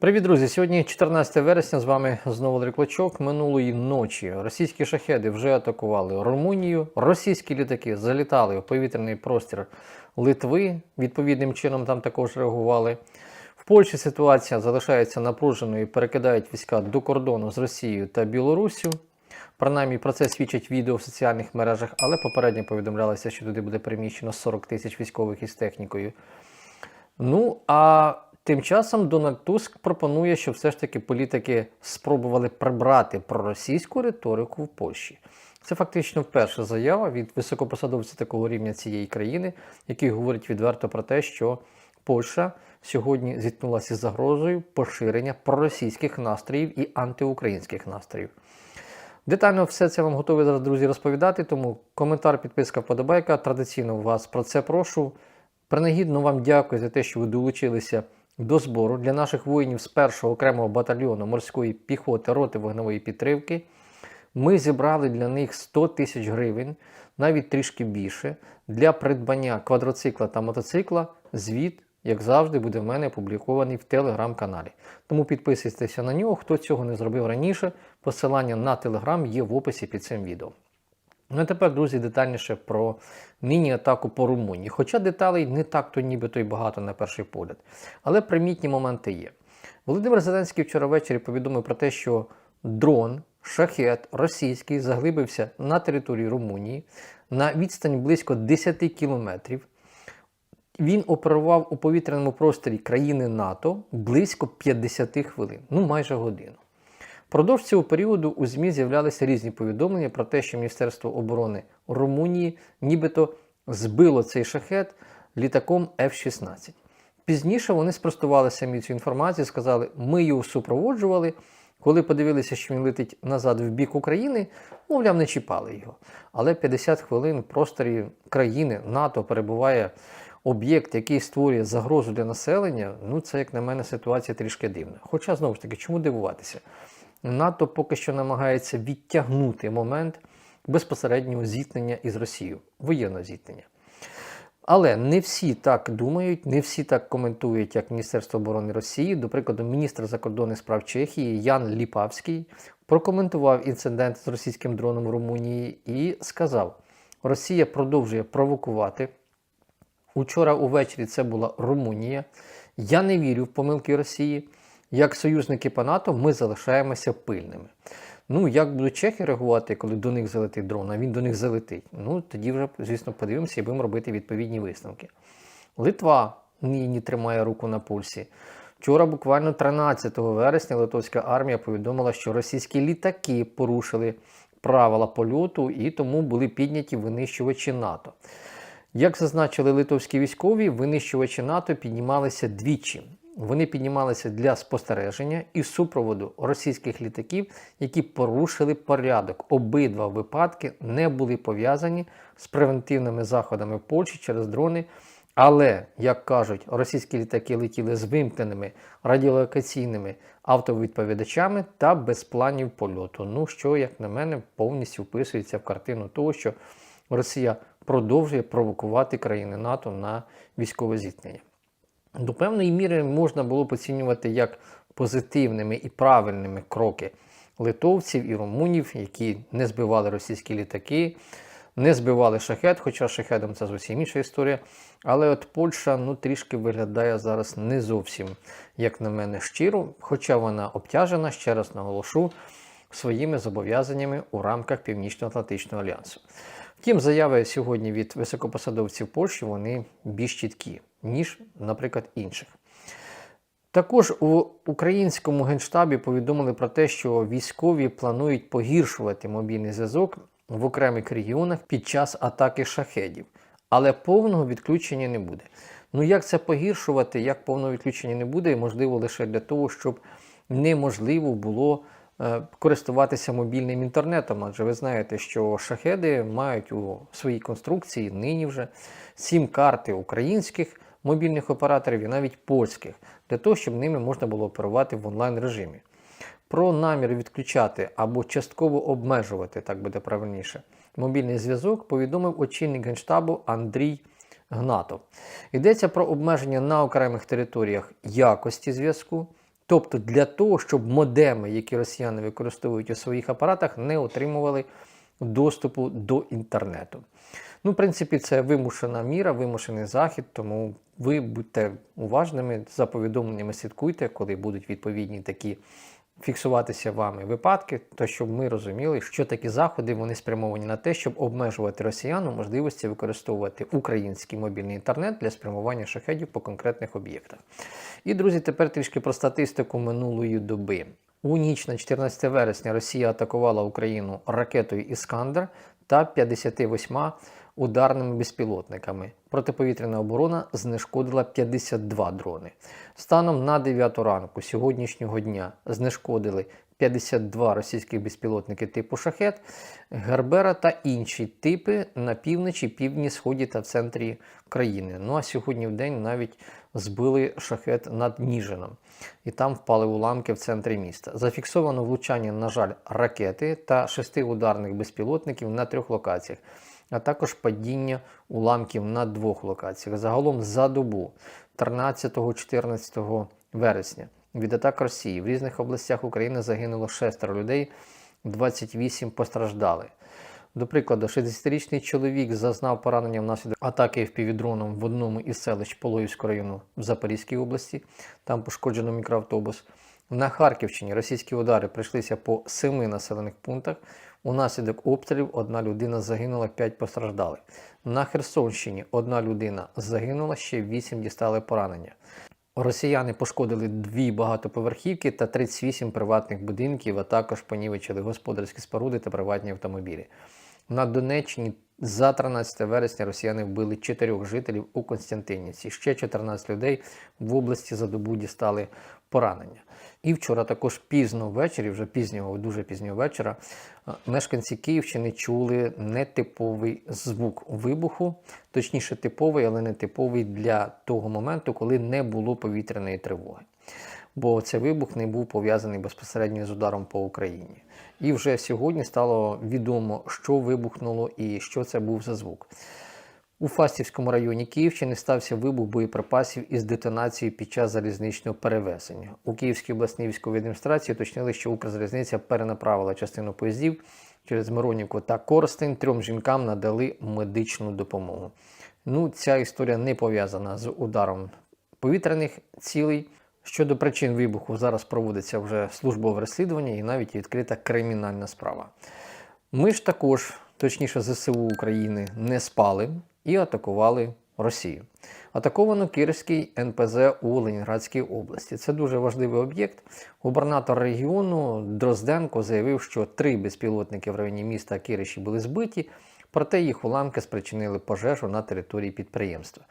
Привіт, друзі! Сьогодні 14 вересня. З вами знову Андрій Минулої ночі російські шахеди вже атакували Румунію. Російські літаки залітали в повітряний простір Литви. Відповідним чином там також реагували. В Польщі ситуація залишається напруженою. Перекидають війська до кордону з Росією та Білоруссю. Принаймні про це свідчать відео в соціальних мережах, але попередньо повідомлялося, що туди буде переміщено 40 тисяч військових із технікою. Ну а тим часом Дональд Туск пропонує, щоб все ж таки політики спробували прибрати проросійську риторику в Польщі. Це фактично вперше заява від високопосадовця такого рівня цієї країни, який говорить відверто про те, що Польща сьогодні зіткнулася з загрозою поширення проросійських настроїв і антиукраїнських настроїв. Детально все це вам готовий зараз, друзі, розповідати, тому коментар, підписка, вподобайка. Традиційно вас про це прошу. Принагідно вам дякую за те, що ви долучилися до збору для наших воїнів з першого окремого батальйону морської піхоти роти вогневої підтримки. Ми зібрали для них 100 тисяч гривень, навіть трішки більше, для придбання квадроцикла та мотоцикла. Звіт, як завжди, буде в мене опублікований в телеграм-каналі. Тому підписуйтеся на нього, хто цього не зробив раніше. Посилання на телеграм є в описі під цим відео. Ну а тепер, друзі, детальніше про міні-атаку по Румунії. Хоча деталей не так то нібито й багато на перший погляд. Але примітні моменти є. Володимир Зеленський вчора ввечері повідомив про те, що дрон, шахет російський заглибився на території Румунії на відстань близько 10 кілометрів. Він оперував у повітряному просторі країни НАТО близько 50 хвилин, ну майже годину. Продовж цього періоду у ЗМІ з'являлися різні повідомлення про те, що Міністерство оборони Румунії нібито збило цей шахет літаком F-16. Пізніше вони спростували самі цю інформацію, сказали, ми його супроводжували. Коли подивилися, що він летить назад в бік України, мовляв, не чіпали його. Але 50 хвилин в просторі країни НАТО перебуває об'єкт, який створює загрозу для населення. Ну, це, як на мене, ситуація трішки дивна. Хоча, знову ж таки, чому дивуватися? НАТО поки що намагається відтягнути момент безпосереднього зіткнення із Росією, воєнного зіткнення. Але не всі так думають, не всі так коментують, як Міністерство оборони Росії. До прикладу, міністр закордонних справ Чехії Ян Ліпавський прокоментував інцидент з російським дроном в Румунії і сказав: Росія продовжує провокувати. Учора увечері це була Румунія. Я не вірю в помилки Росії. Як союзники по НАТО, ми залишаємося пильними. Ну, як будуть чехи реагувати, коли до них залетить дрон, а він до них залетить? Ну, тоді вже, звісно, подивимося і будемо робити відповідні висновки. Литва нині тримає руку на пульсі. Вчора, буквально 13 вересня, литовська армія повідомила, що російські літаки порушили правила польоту і тому були підняті винищувачі НАТО. Як зазначили литовські військові, винищувачі НАТО піднімалися двічі. Вони піднімалися для спостереження і супроводу російських літаків, які порушили порядок. Обидва випадки не були пов'язані з превентивними заходами Польщі через дрони. Але, як кажуть, російські літаки летіли з вимкненими радіолокаційними автовідповідачами та без планів польоту. Ну, що, як на мене, повністю вписується в картину того, що Росія продовжує провокувати країни НАТО на військове зіткнення. До певної міри можна було поцінювати як позитивними і правильними кроки литовців і румунів, які не збивали російські літаки, не збивали шахет, хоча шахедом це зовсім інша історія. Але от Польща ну, трішки виглядає зараз не зовсім, як на мене, щиро, хоча вона обтяжена, ще раз наголошу, своїми зобов'язаннями у рамках Північно-Атлантичного альянсу. Втім, заяви сьогодні від високопосадовців Польщі вони більш чіткі, ніж, наприклад, інших. Також у українському генштабі повідомили про те, що військові планують погіршувати мобільний зв'язок в окремих регіонах під час атаки шахедів, але повного відключення не буде. Ну як це погіршувати, як повного відключення не буде, можливо, лише для того, щоб неможливо було е, користуватися мобільним інтернетом, адже ви знаєте, що шахеди мають у своїй конструкції нині вже сім-карти українських мобільних операторів і навіть польських, для того, щоб ними можна було оперувати в онлайн режимі. Про намір відключати або частково обмежувати, так буде правильніше, мобільний зв'язок повідомив очільник генштабу Андрій Гнатов. Йдеться про обмеження на окремих територіях якості зв'язку Тобто для того, щоб модеми, які росіяни використовують у своїх апаратах, не отримували доступу до інтернету. Ну, в принципі, це вимушена міра, вимушений захід, тому ви будьте уважними, за повідомленнями слідкуйте, коли будуть відповідні такі фіксуватися вами випадки, то щоб ми розуміли, що такі заходи вони спрямовані на те, щоб обмежувати росіян у можливості використовувати український мобільний інтернет для спрямування шахедів по конкретних об'єктах. І, друзі, тепер трішки про статистику минулої доби. У ніч на 14 вересня Росія атакувала Україну ракетою Іскандер та 58 ударними безпілотниками. Протиповітряна оборона знешкодила 52 дрони. Станом на 9 ранку сьогоднішнього дня знешкодили 52 російських безпілотники типу шахет, Гербера та інші типи на півночі, півдні, сході та центрі країни. Ну а сьогодні в день навіть збили шахет над Ніжином, і там впали уламки в центрі міста. Зафіксовано влучання, на жаль, ракети та шести ударних безпілотників на трьох локаціях, а також падіння уламків на двох локаціях. Загалом за добу 13-14 вересня від атак Росії в різних областях України загинуло шестеро людей, 28 постраждали. До прикладу, 60-річний чоловік зазнав поранення внаслідок атаки впівдроном в одному із селищ Полоївського району в Запорізькій області. Там пошкоджено мікроавтобус. На Харківщині російські удари прийшлися по семи населених пунктах. Унаслідок обстрілів одна людина загинула, 5 постраждали. На Херсонщині одна людина загинула, ще 8 дістали поранення. Росіяни пошкодили дві багатоповерхівки та 38 приватних будинків, а також понівечили господарські споруди та приватні автомобілі. На Донеччині за 13 вересня росіяни вбили чотирьох жителів у Константинівці. Ще 14 людей в області за добу дістали поранення. І вчора також пізно ввечері, вже пізнього, дуже пізнього вечора, е, мешканці Київщини чули нетиповий звук вибуху, точніше, типовий, але не типовий для того моменту, коли не було повітряної тривоги. Бо цей вибух не був пов'язаний безпосередньо з ударом по Україні. І вже сьогодні стало відомо, що вибухнуло і що це був за звук. У Фастівському районі Київщини стався вибух боєприпасів із детонацією під час залізничного перевезення. У Київській обласній військовій адміністрації уточнили, що Укрзалізниця перенаправила частину поїздів через Миронівку та Коростень. Трьом жінкам надали медичну допомогу. Ну, ця історія не пов'язана з ударом повітряних цілей. Щодо причин вибуху зараз проводиться вже службове розслідування і навіть відкрита кримінальна справа. Ми ж також, точніше, ЗСУ України, не спали і атакували Росію. Атаковано Кирський НПЗ у Ленінградській області. Це дуже важливий об'єкт. Губернатор регіону Дрозденко заявив, що три безпілотники в районі міста Кириші були збиті, проте їх уламки спричинили пожежу на території підприємства.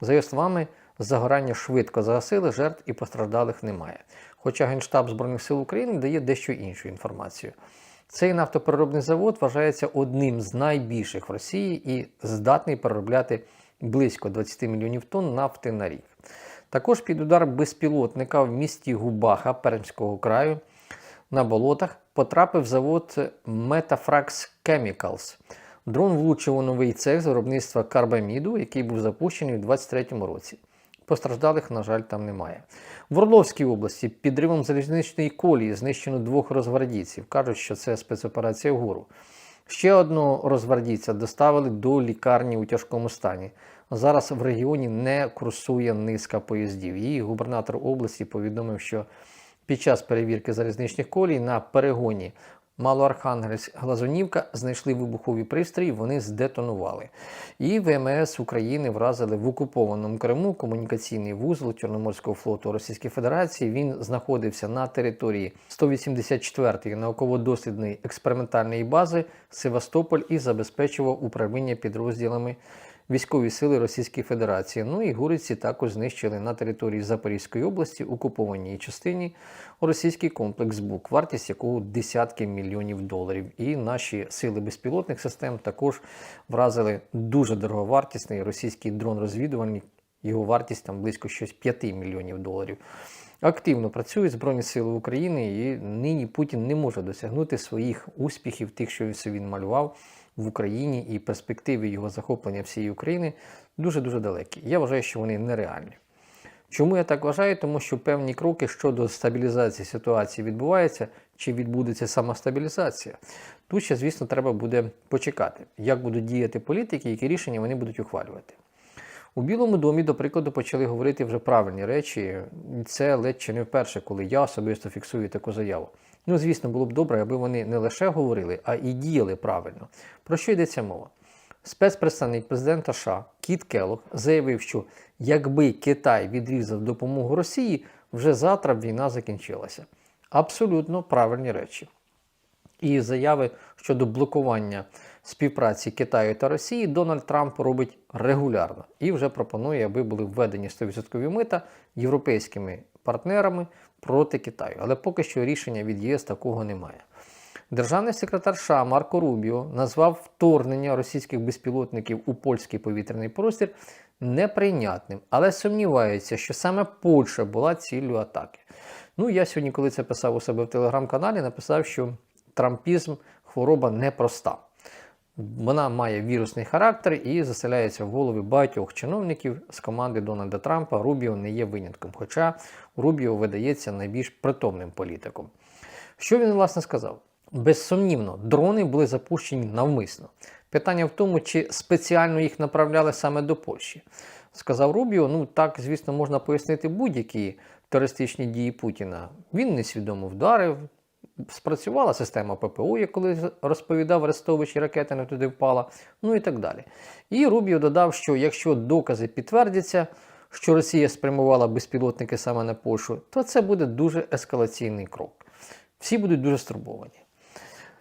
За його словами, загорання швидко загасили, жертв і постраждалих немає. Хоча Генштаб Збройних сил України дає дещо іншу інформацію. Цей нафтопереробний завод вважається одним з найбільших в Росії і здатний переробляти близько 20 мільйонів тонн нафти на рік. Також під удар безпілотника в місті Губаха Пермського краю на болотах потрапив завод Metafrax Chemicals. Дрон влучив у новий цех з виробництва карбаміду, який був запущений у 2023 році. Постраждалих, на жаль, там немає. В Орловській області підривом залізничної колії знищено двох розгвардійців. Кажуть, що це спецоперація вгору. Ще одного розгвардійця доставили до лікарні у тяжкому стані. Зараз в регіоні не курсує низка поїздів. Її губернатор області повідомив, що під час перевірки залізничних колій на перегоні Малоархангельськ Глазунівка знайшли вибухові пристрої, вони здетонували. І ВМС України вразили в окупованому Криму комунікаційний вузол Чорноморського флоту Російської Федерації. Він знаходився на території 184-ї науково-дослідної експериментальної бази Севастополь і забезпечував управління підрозділами військові сили Російської Федерації. Ну і Гуриці також знищили на території Запорізької області, окупованій частині російський комплекс БУК, вартість якого десятки мільйонів доларів. І наші сили безпілотних систем також вразили дуже дороговартісний російський дрон-розвідувальник. Його вартість там близько щось 5 мільйонів доларів. Активно працюють Збройні Сили України, і нині Путін не може досягнути своїх успіхів, тих, що він малював в Україні, і перспективи його захоплення всієї України дуже-дуже далекі. Я вважаю, що вони нереальні. Чому я так вважаю? Тому що певні кроки щодо стабілізації ситуації відбуваються, чи відбудеться сама стабілізація. Тут ще, звісно, треба буде почекати, як будуть діяти політики, які рішення вони будуть ухвалювати. У Білому домі, до прикладу, почали говорити вже правильні речі. І Це ледь чи не вперше, коли я особисто фіксую таку заяву. Ну, звісно, було б добре, аби вони не лише говорили, а і діяли правильно. Про що йдеться мова? Спецпредставник президента США Кіт Келлог заявив, що якби Китай відрізав допомогу Росії, вже завтра б війна закінчилася. Абсолютно правильні речі. І заяви щодо блокування співпраці Китаю та Росії Дональд Трамп робить регулярно і вже пропонує, аби були введені 100% мита європейськими партнерами проти Китаю. Але поки що рішення від ЄС такого немає. Державний секретар США Марко Рубіо назвав вторгнення російських безпілотників у польський повітряний простір неприйнятним, але сумнівається, що саме Польща була ціллю атаки. Ну, я сьогодні, коли це писав у себе в телеграм-каналі, написав, що трампізм хвороба непроста. Вона має вірусний характер і заселяється в голови багатьох чиновників з команди Дональда Трампа. Рубіо не є винятком, хоча Рубіо видається найбільш притомним політиком. Що він власне сказав? Безсумнівно, дрони були запущені навмисно. Питання в тому, чи спеціально їх направляли саме до Польщі. Сказав Рубіо, ну так, звісно, можна пояснити будь-які терористичні дії Путіна. Він несвідомо вдарив, спрацювала система ППО, як коли розповідав Арестович, і ракета не туди впала, ну і так далі. І Рубіо додав, що якщо докази підтвердяться, що Росія спрямувала безпілотники саме на Польщу, то це буде дуже ескалаційний крок. Всі будуть дуже стурбовані.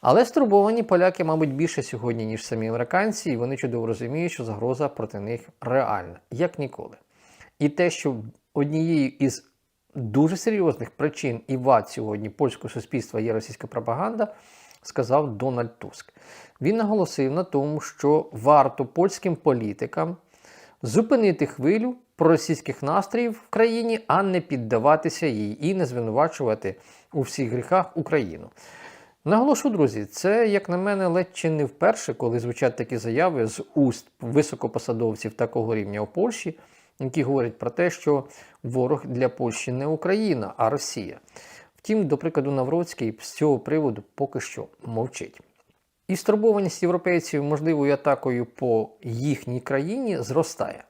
Але стурбовані поляки, мабуть, більше сьогодні, ніж самі американці, і вони чудово розуміють, що загроза проти них реальна, як ніколи. І те, що однією із дуже серйозних причин і вад сьогодні польського суспільства є російська пропаганда, сказав Дональд Туск. Він наголосив на тому, що варто польським політикам зупинити хвилю проросійських настроїв в країні, а не піддаватися їй і не звинувачувати у всіх гріхах Україну. Наголошу, друзі, це, як на мене, ледь чи не вперше, коли звучать такі заяви з уст високопосадовців такого рівня у Польщі, які говорять про те, що ворог для Польщі не Україна, а Росія. Втім, до прикладу, Навроцький з цього приводу поки що мовчить. І стурбованість європейців можливою атакою по їхній країні зростає.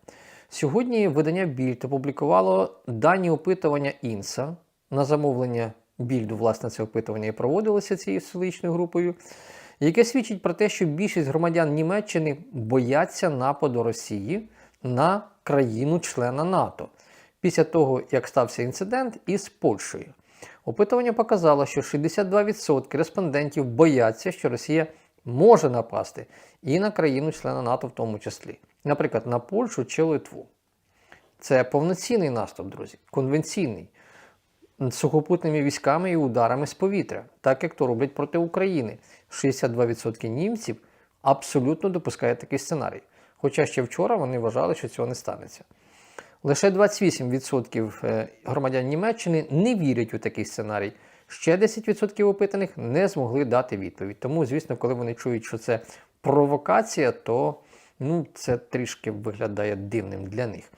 Сьогодні видання Більд опублікувало дані опитування Інса на замовлення Більду, власне, це опитування і проводилося цією столичною групою, яке свідчить про те, що більшість громадян Німеччини бояться нападу Росії на країну-члена НАТО після того, як стався інцидент із Польщею. Опитування показало, що 62% респондентів бояться, що Росія може напасти і на країну-члена НАТО в тому числі, наприклад, на Польщу чи Литву. Це повноцінний наступ, друзі, конвенційний сухопутними військами і ударами з повітря, так як то роблять проти України. 62% німців абсолютно допускають такий сценарій. Хоча ще вчора вони вважали, що цього не станеться. Лише 28% е, громадян Німеччини не вірять у такий сценарій. Ще 10% опитаних не змогли дати відповідь. Тому, звісно, коли вони чують, що це провокація, то ну, це трішки виглядає дивним для них.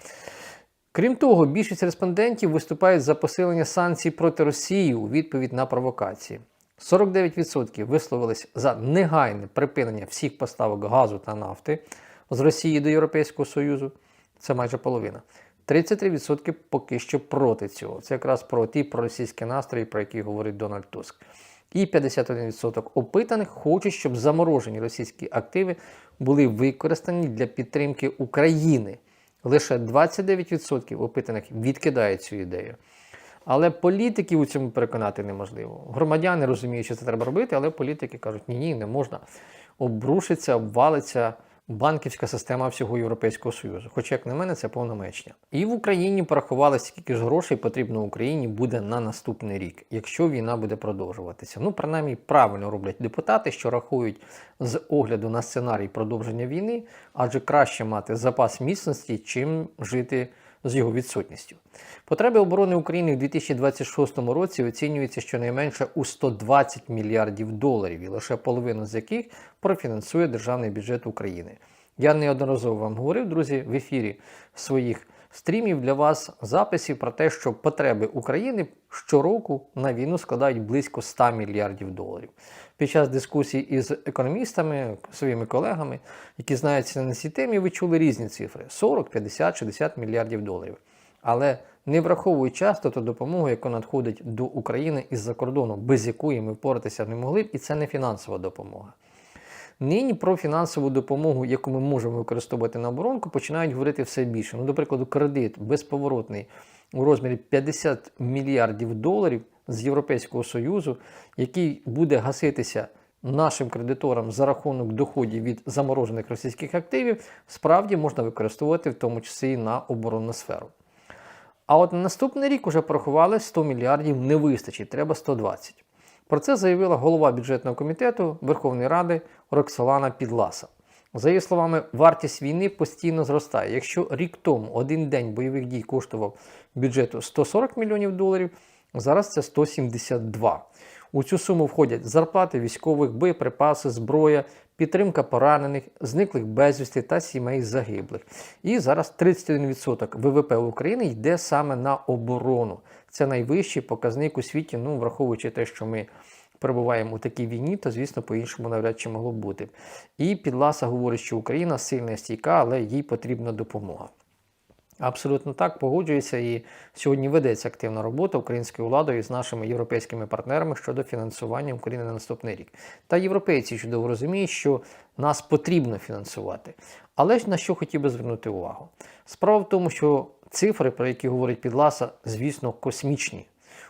Крім того, більшість респондентів виступають за посилення санкцій проти Росії у відповідь на провокації. 49% висловились за негайне припинення всіх поставок газу та нафти з Росії до Європейського Союзу. Це майже половина. 33% поки що проти цього. Це якраз про ті проросійські настрої, про які говорить Дональд Туск. І 51% опитаних хочуть, щоб заморожені російські активи були використані для підтримки України. Лише 29% опитаних відкидають цю ідею. Але політиків у цьому переконати неможливо. Громадяни розуміють, що це треба робити, але політики кажуть, ні, ні, не можна. Обрушиться, обвалиться банківська система всього Європейського Союзу. Хоча, як на мене, це повна мечня. І в Україні порахували, скільки ж грошей потрібно Україні буде на наступний рік, якщо війна буде продовжуватися. Ну, принаймні, правильно роблять депутати, що рахують з огляду на сценарій продовження війни, адже краще мати запас міцності, чим жити. З його відсутністю. Потреби оборони України в 2026 році оцінюються щонайменше у 120 мільярдів доларів, і лише половину з яких профінансує державний бюджет України. Я неодноразово вам говорив, друзі, в ефірі своїх стрімів для вас записів про те, що потреби України щороку на війну складають близько 100 мільярдів доларів. Під час дискусій із економістами, своїми колегами, які знаються на цій темі, ви чули різні цифри: 40, 50, 60 мільярдів доларів. Але не враховують часто ту допомогу, яка надходить до України із-за кордону, без якої ми впоратися не могли б, і це не фінансова допомога. Нині про фінансову допомогу, яку ми можемо використовувати на оборонку, починають говорити все більше. Ну, до прикладу, кредит безповоротний у розмірі 50 мільярдів доларів з Європейського Союзу, який буде гаситися нашим кредиторам за рахунок доходів від заморожених російських активів, справді можна використовувати в тому числі і на оборонну сферу. А от на наступний рік уже порахували 100 мільярдів не вистачить, треба 120. Про це заявила голова бюджетного комітету Верховної Ради Роксолана Підласа. За її словами, вартість війни постійно зростає. Якщо рік тому один день бойових дій коштував бюджету 140 мільйонів доларів, зараз це 172. У цю суму входять зарплати військових, боєприпаси, зброя, підтримка поранених, зниклих безвісти та сімей загиблих. І зараз 31% ВВП України йде саме на оборону. Це найвищий показник у світі, ну враховуючи те, що ми перебуваємо у такій війні, то звісно по-іншому навряд чи могло бути. І Підласа говорить, що Україна сильна стійка, але їй потрібна допомога. Абсолютно так погоджується і сьогодні ведеться активна робота українською владою з нашими європейськими партнерами щодо фінансування України на наступний рік. Та європейці чудово розуміють, що нас потрібно фінансувати. Але ж на що хотів би звернути увагу? Справа в тому, що цифри, про які говорить Підласа, звісно, космічні.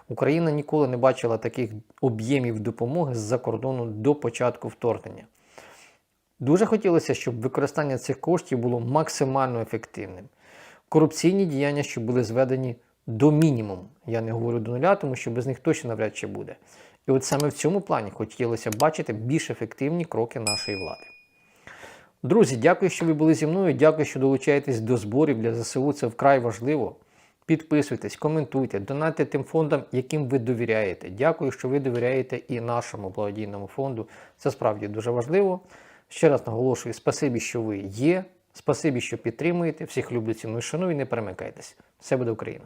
Україна ніколи не бачила таких об'ємів допомоги з-за кордону до початку вторгнення. Дуже хотілося, щоб використання цих коштів було максимально ефективним. Корупційні діяння, щоб були зведені до мінімуму. Я не говорю до нуля, тому що без них точно навряд чи буде. І от саме в цьому плані хотілося бачити більш ефективні кроки нашої влади. Друзі, дякую, що ви були зі мною. Дякую, що долучаєтесь до зборів для ЗСУ. Це вкрай важливо. Підписуйтесь, коментуйте, донайте тим фондам, яким ви довіряєте. Дякую, що ви довіряєте і нашому благодійному фонду. Це справді дуже важливо. Ще раз наголошую, спасибі, що ви є. Спасибі, що підтримуєте. Всіх люблю, ціную, шаную і не перемикайтесь. Все буде Україна!